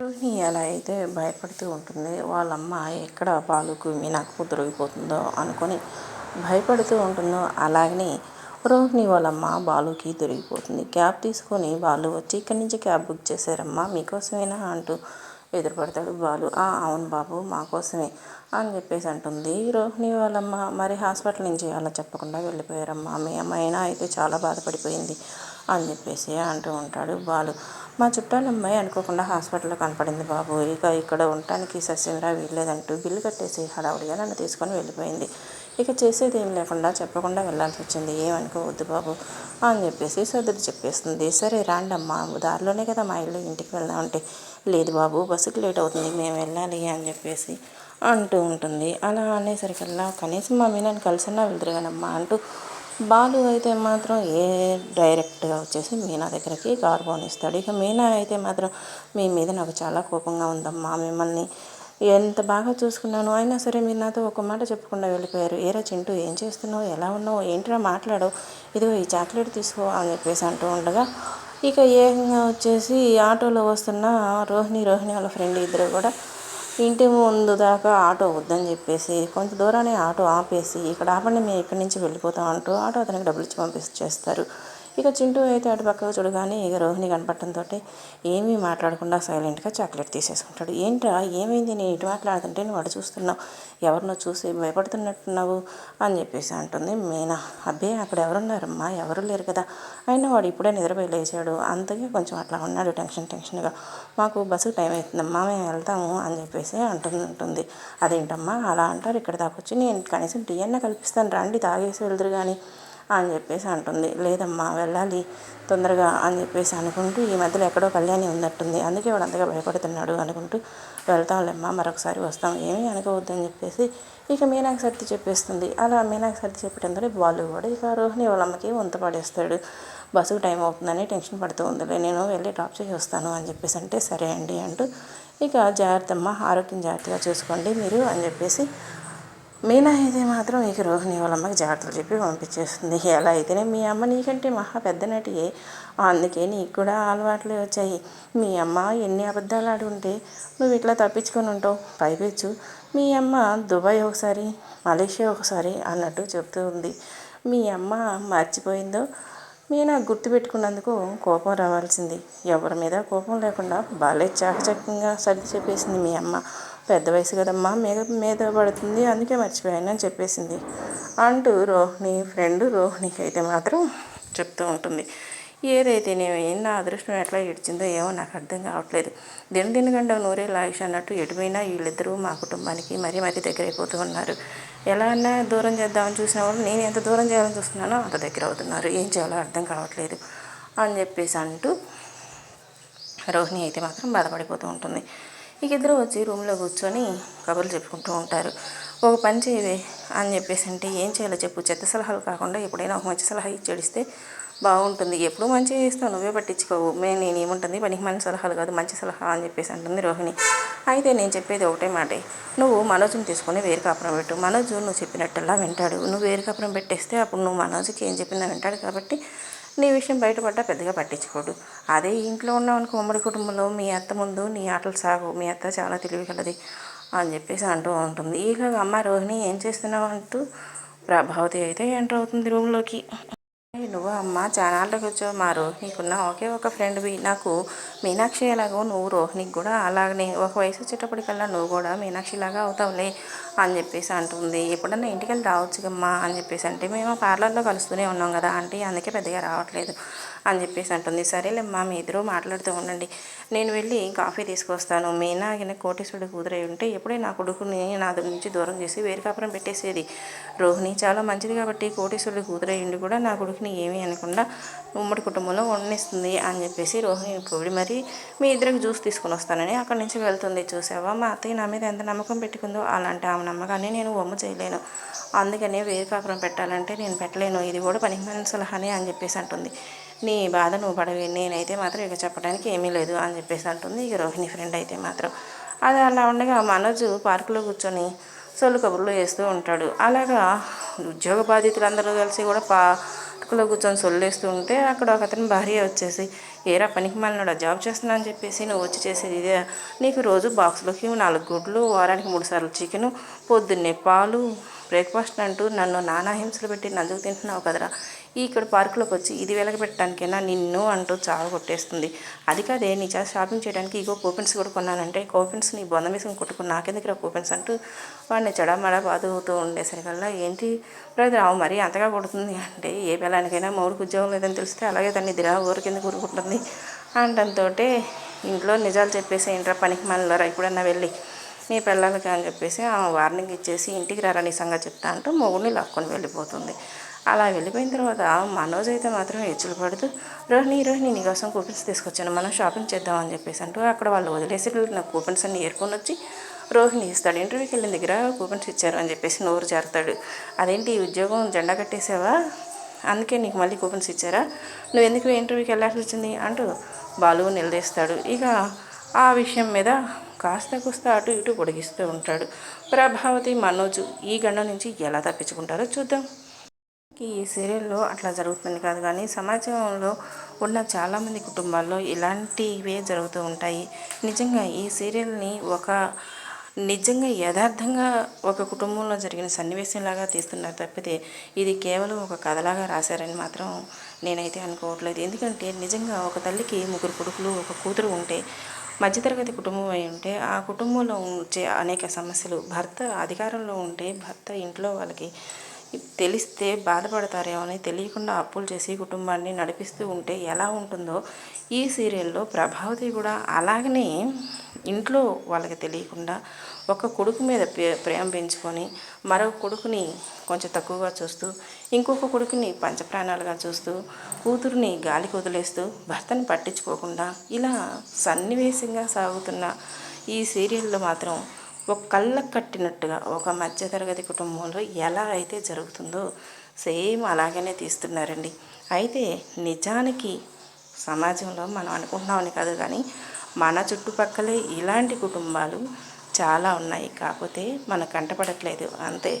రోహిణి ఎలా అయితే భయపడుతూ ఉంటుంది. వాళ్ళమ్మ ఎక్కడ బాలుకు మీనాకు దొరికిపోతుందో అనుకొని భయపడుతూ ఉంటుందో అలాగనే రోహిణి వాళ్ళమ్మ బాలుకి దొరికిపోతుంది క్యాబ్ తీసుకొని బాలు వచ్చి ఇక్కడి నుంచి క్యాబ్ బుక్ చేశారమ్మా మీకోసమేనా? అంటూ ఎదురుపడతాడు బాలు. "ఆ, అవును బాబు మా కోసమే అని చెప్పేసి అంటుంది. రోహిణి వాళ్ళమ్మ మరి హాస్పిటల్ నుంచి అలా చెప్పకుండా వెళ్ళిపోయారమ్మా. మీ అమ్మాయినా అయితే చాలా బాధపడిపోయింది అని చెప్పేసి అంటూ ఉంటాడు బాలు. మా చుట్టాల అమ్మాయి అనుకోకుండా హాస్పిటల్లో కనపడింది బాబు. ఇక ఇక్కడ ఉండటానికి సస్యంరా వీల్లేదంటూ బిల్లు కట్టేసి హడావుడిగా నన్ను తీసుకొని వెళ్ళిపోయింది. ఇక చేసేది ఏం లేకుండా చెప్పకుండా వెళ్ళాల్సి వచ్చింది. ఏమనుకోవద్దు బాబు అని చెప్పేసి సర్దుడు చెప్పేస్తుంది. సరే రాండమ్మా దారిలోనే కదా మా ఇల్లు ఇంటికి వెళ్దామంటే. లేదు బాబు బస్సుకి లేట్ అవుతుంది మేము వెళ్ళాలి అని చెప్పేసి అంటూ ఉంటుంది. అలా అనేసరికల్లా కనీసం మా మీనని కలిసినా వెళ్తురుగానమ్మా అంటూ బాలు అయితే మాత్రం ఏ డైరెక్ట్గా వచ్చేసి మీనా దగ్గరికి కారు ఇస్తాడు. ఇక మీనా అయితే మాత్రం మీ మీద నాకు చాలా కోపంగా ఉందమ్మా. మిమ్మల్ని ఎంత బాగా చూసుకున్నాను అయినా సరే మీరు నాతో ఒక మాట చెప్పకుండా వెళ్ళిపోయారు. ఏరా చింటూ ఏం చేస్తున్నావు? ఎలా ఉన్నావు? ఏంట్రా మాట్లాడవు? ఇదిగో ఈ చాక్లెట్ తీసుకో అని చెప్పేసి అంటూ ఉండగా ఇక ఏకంగా వచ్చేసి ఆటోలో వస్తున్న రోహిణి రోహిణి వాళ్ళ ఫ్రెండ్ ఇద్దరు కూడా ఇంటి ముందు దాకా ఆటో వద్దని చెప్పేసి కొంత దూరాన్ని ఆటో ఆపేసి ఇక్కడ ఆపండి మేము ఇక్కడి నుంచి వెళ్ళిపోతాం అంటూ ఆటో అతనికి డబ్బులు ఇచ్చి పంపిస్తారు ఇక చింటూ అయితే అటు పక్కకు చూడగానే ఇక రోహిణి కనపడటంతో ఏమీ మాట్లాడకుండా సైలెంట్గా చాక్లెట్ తీసేసుకుంటాడు. ఏంట్రా ఏమైంది? నేను ఇటు మాట్లాడుతుంటే నువ్వు అటు చూస్తున్నావు. ఎవరినో చూసి భయపడుతున్నట్టున్నావు అని చెప్పేసి అంటుంది మీనా. అబ్బే అక్కడ ఎవరున్నారమ్మా? ఎవరు లేరు కదా. అయినా వాడు ఇప్పుడే నిద్రపోయి లేచాడు. అంతకే కొంచెం అట్లా ఉన్నాడు టెన్షన్ టెన్షన్గా. మాకు బస్సు టైం అవుతుందమ్మా మేము వెళ్తాము అని చెప్పేసి అంటుంటుంది. అదేంటమ్మా? అలా అంటారు. ఇక్కడ దాకా వచ్చి నేను కనీసం టీ అన్న కల్పిస్తాను. రండి తాగేసి వెళ్దురు కానీ అని చెప్పేసి అంటుంది. లేదమ్మా వెళ్ళాలి తొందరగా అని చెప్పేసి అనుకుంటూ ఈ మధ్యలో ఎక్కడో కళ్యాణి ఉన్నట్టుంది. అందుకే వాడు అంతగా భయపడుతున్నాడు అనుకుంటూ వెళ్తాంలేమ్మా మరొకసారి వస్తాం. ఏమీ అనుకోవద్దని చెప్పేసి ఇక మీనాకి సర్ది చెప్పేస్తుంది. అలా మీనాకి సర్ది చెప్పడంతో బాలు కూడా ఇక రోహిణి వాళ్ళ అమ్మకి వంత పడేస్తాడు. బస్సుకు టైం అవుతుందని టెన్షన్ పడుతూ ఉందిలే నేను వెళ్ళి డ్రాప్ చేసి వస్తాను అని చెప్పేసి అంటే సరే అండి అంటూ ఇక జాగ్రత్తమ్మ ఆరోగ్యం జాగ్రత్తగా చూసుకోండి మీరు అని చెప్పేసి మీనా అయితే మాత్రం ఇక రోహిణి వాళ్ళ అమ్మకి జాగ్రత్తలు చెప్పి పంపించేస్తుంది. ఎలా అయితేనే మీ అమ్మ నీకంటే మహా పెద్ద నటియే. అందుకే నీకు కూడా అలవాట్లే వచ్చాయి. మీ అమ్మ ఎన్ని అబద్ధాలు ఆడి ఉంటే నువ్వు ఇట్లా తప్పించుకొని ఉంటావు. పైపించు మీ అమ్మ దుబాయ్ ఒకసారి మలేషియా ఒకసారి అన్నట్టు చెప్తూ ఉంది. మీ అమ్మ మర్చిపోయిందో? మీనా గుర్తుపెట్టుకున్నందుకు కోపం రావాల్సింది. ఎవరి మీద కోపం లేకుండా బాలే చాకచక్యంగా సర్ది చెప్పేసింది మీ అమ్మ. పెద్ద వయసు కదమ్మా మీద మీద పడుతుంది అందుకే మర్చిపోయాను అని చెప్పేసింది. అంటూ రోహిణి ఫ్రెండ్ రోహిణికి అయితే మాత్రం చెప్తూ ఉంటుంది. ఏదైతేనేమి నా అదృష్టం ఎట్లా ఏడ్చిందో ఏమో నాకు అర్థం కావట్లేదు. దిన దినగండ నూరే లాయిష్ అన్నట్టు ఎటుపోయినా వీళ్ళిద్దరూ మా కుటుంబానికి మరీ మరీ దగ్గర అయిపోతూ ఉన్నారు. ఎలా అన్నా దూరం చేద్దామని చూసిన వాళ్ళు నేను ఎంత దూరం చేయాలని చూస్తున్నానో అంత దగ్గర అవుతున్నారు. ఏం చేయాలో అర్థం కావట్లేదు అని చెప్పేసి అంటూ రోహిణి అయితే మాత్రం బాధపడిపోతూ ఉంటుంది. ఇక ఇద్దరు వచ్చి రూమ్లో కూర్చొని కబుర్లు చెప్పుకుంటూ ఉంటారు. ఒక పని చేయవే అని చెప్పేసి అంటే ఏం చేయాలో చెప్పు. చెత్త సలహాలు కాకుండా ఎప్పుడైనా ఒక మంచి సలహా ఇచ్చేడిస్తే బాగుంటుంది. ఎప్పుడు మంచిగా చేస్తావు? నువ్వే పట్టించుకోవు. మేము నేను ఏముంటుంది? పనికి మంచి సలహాలు కాదు మంచి సలహా అని చెప్పేసి అంటుంది రోహిణి. అయితే నేను చెప్పేది ఒకటే మాటే. నువ్వు మనోజ్ని తీసుకొని వేరు కాపురం పెట్టు. మనోజ్ నువ్వు చెప్పినట్టల్లా వింటాడు. నువ్వు వేరు కాపురం పెట్టేస్తే అప్పుడు నువ్వు మనోజ్కి ఏం చెప్పినా వింటాడు కాబట్టి నీ విషయం బయటపడ్డా పెద్దగా పట్టించుకోడు. అదే ఇంట్లో ఉన్నావు అనుకో ఉమ్మడి కుటుంబంలో మీ అత్త ముందు నీ ఆటలు సాగు మీ అత్త చాలా తెలివి కలది అని చెప్పేసి అంటూ ఉంటుంది. ఈలోగా అమ్మ రోహిణి ఏం చేస్తున్నావు అంటూ ప్రభావతి అయితే ఎంటర్ అవుతుంది రూమ్లోకి. నువ్వు అమ్మ చానాళ్ళకి వచ్చావు మా రోహిణికున్న ఒకే ఒక ఫ్రెండ్వి నాకు మీనాక్షి ఎలాగో నువ్వు రోహిణికి కూడా అలాగనే ఒక వయసు వచ్చేటప్పటికల్లా నువ్వు కూడా మీనాక్షిలాగా అవుతావులే అని చెప్పేసి అంటుంది. ఎప్పుడన్నా ఇంటికి వెళ్ళి రావచ్చు కమ్మా అని చెప్పేసి అంటే మేము పార్లర్లో కలుస్తూనే ఉన్నాం కదా అంటే అందుకే పెద్దగా రావట్లేదు అని చెప్పేసి అంటుంది. సరేలేమ్మా మీ ఇద్దరు మాట్లాడుతూ ఉండండి. నేను వెళ్ళి కాఫీ తీసుకొస్తాను? మీనా ఆయన కోటేశ్వరుడు కూతురై ఉంటే ఎప్పుడే నా కొడుకుని నా నుంచి దూరం చేసి వేరు కాపురం పెట్టేసేది. రోహిణి చాలా మంచిది కాబట్టి కోటేశ్వరుడు కూతురై ఉండి కూడా నా కొడుకుని ఏమీ అనకుండా ఉమ్మడి కుటుంబంలో వండిస్తుంది అని చెప్పేసి రోహిణి పొడి మరి మీ ఇద్దరికి జ్యూస్ తీసుకొని వస్తానని అక్కడి నుంచి వెళ్తుంది. చూసావా? మా అత్తయ్య నా మీద ఎంత నమ్మకం పెట్టుకుందో అలాంటి ఆమె నమ్మకాన్ని నేను ఒమ్మ చేయలేను. అందుకనే వేరు కాపురం పెట్టాలంటే నేను పెట్టలేను. ఇది కూడా పనికి సలహానే అని చెప్పేసి అంటుంది. నీ బాధ నువ్వు పడవి నేనైతే మాత్రం ఇక చెప్పడానికి ఏమీ లేదు అని చెప్పేసి అంటుంది. ఇక రోహిణి ఫ్రెండ్ అయితే మాత్రం. అది అలా ఉండగా మనోజ్ పార్కులో కూర్చొని సొల్లు కబుర్లు వేస్తూ ఉంటాడు. అలాగా ఉద్యోగ బాధితులందరూ కలిసి కూడా పా పక్కలో కూర్చొని సొల్లేస్తూ ఉంటే అక్కడ ఒక అతని భార్య వచ్చేసి ఏరా పనికి మళ్ళీ జాబ్ చేస్తున్నా అని చెప్పేసి నువ్వు వచ్చి చేసేది ఇదే. నీకు రోజు బాక్స్లోకి నాలుగు గుడ్లు వారానికి మూడు సార్లు చికెను పొద్దున్నే పాలు బ్రేక్ఫాస్ట్ అంటూ నన్ను నానా హింసలు పెట్టి నందుకు తింటున్నావు కదరా. ఇక్కడ పార్కులోకి వచ్చి ఇది వెలగబెట్టడానికైనా నిన్ను అంటూ చావ కొట్టేస్తుంది. అది కాదే నీ చేత షాపింగ్ చేయడానికి ఇగో కూపెన్స్ కూడా కొన్నానంటే కూపెన్స్ నీ బొంద వేసుకుని కొట్టుకుని నాకెందుకు రా కూపెన్స్ అంటూ వాడిని చెడమడ బాదుతూ ఉండేసరికల్లా ఏంటి రావు ఆవు మరీ అంతగా కొడుతుంది అంటే ఏ పిల్లానికైనా మౌడికి ఉద్యోగం లేదని తెలిస్తే అలాగే దాన్ని దిరా ఊరికింద కూరుకుంటుంది అంటంతో ఇంట్లో నిజాలు చెప్పేసి ఏంట్రా పనికి మనలరా ఇప్పుడన్నా వెళ్ళి నీ పిల్లలకి అని చెప్పేసి ఆమె వార్నింగ్ ఇచ్చేసి ఇంటికి రారా నీ సంగతి చెప్తా అంటూ మొగుడిని లాక్కొని వెళ్ళిపోతుంది. అలా వెళ్ళిపోయిన తర్వాత మనోజ్ అయితే మాత్రం హెచ్చులు పడుతూ రోహిణి రోహిణి నీకోసం కూపన్స్ తీసుకొచ్చాను. మనం షాపింగ్ చేద్దాం అని చెప్పేసి అంటూ అక్కడ వాళ్ళు వదిలేసి నా కూపన్స్ అన్ని ఏరుకొని వచ్చి రోహిణి ఇస్తాడు. ఇంటర్వ్యూకి వెళ్ళిన దగ్గర కూపన్స్ ఇచ్చారు అని చెప్పేసి నోరు జారుతాడు. అదేంటి ఉద్యోగం జెండా కట్టేసావా? అందుకే నీకు మళ్ళీ కూపన్స్ ఇచ్చారా? నువ్వు ఎందుకు ఇంటర్వ్యూకి వెళ్ళాల్సి వచ్చింది? అంటూ బాలు నిలదీస్తాడు. ఇక ఆ విషయం మీద కాస్త కూస్త అటు ఇటు పొడిగిస్తూ ఉంటాడు. ప్రభావతి మనోజు ఈ గండ నుంచి ఎలా తప్పించుకుంటారో చూద్దాం. ఈ సీరియల్లో అట్లా జరుగుతుంది కాదు కానీ సమాజంలో ఉన్న చాలామంది కుటుంబాల్లో ఇలాంటివే జరుగుతూ ఉంటాయి. నిజంగా ఈ సీరియల్ని ఒక నిజంగా యథార్థంగా ఒక కుటుంబంలో జరిగిన సన్నివేశంలాగా తీస్తున్నారు తప్పితే ఇది కేవలం ఒక కథలాగా రాశారని మాత్రం నేనైతే అనుకోవట్లేదు. ఎందుకంటే నిజంగా ఒక తల్లికి ముగ్గురు కొడుకులు ఒక కూతురు ఉంటే మధ్యతరగతి కుటుంబం అయి ఉంటే ఆ కుటుంబంలో వచ్చే అనేక సమస్యలు భర్త అధికారంలో ఉంటే భర్త ఇంట్లో వాళ్ళకి తెలిస్తే బాధపడతారేమో అని తెలియకుండా అప్పులు చేసి కుటుంబాన్ని నడిపిస్తూ ఉంటే ఎలా ఉంటుందో ఈ సీరియల్లో ప్రభావతి కూడా అలాగనే ఇంట్లో వాళ్ళకి తెలియకుండా ఒక కొడుకు మీద ప్రేమ పెంచుకొని మరొక కొడుకుని కొంచెం తక్కువగా చూస్తూ ఇంకొక కొడుకుని పంచప్రాణాలుగా చూస్తూ కూతురుని గాలికి వదిలేస్తూ భర్తను పట్టించుకోకుండా ఇలా సన్నివేశంగా సాగుతున్న ఈ సీరియల్లో మాత్రం ఒక కళ్ళకు కట్టినట్టుగా ఒక మధ్యతరగతి కుటుంబంలో ఎలా అయితే జరుగుతుందో సేమ్ అలాగనే తీస్తున్నారండి. అయితే నిజానికి సమాజంలో మనం అనుకుంటున్నామని కాదు కానీ మన చుట్టుపక్కలే ఇలాంటి కుటుంబాలు చాలా ఉన్నాయి. కాకపోతే మన కంటపడట్లేదు అంతే.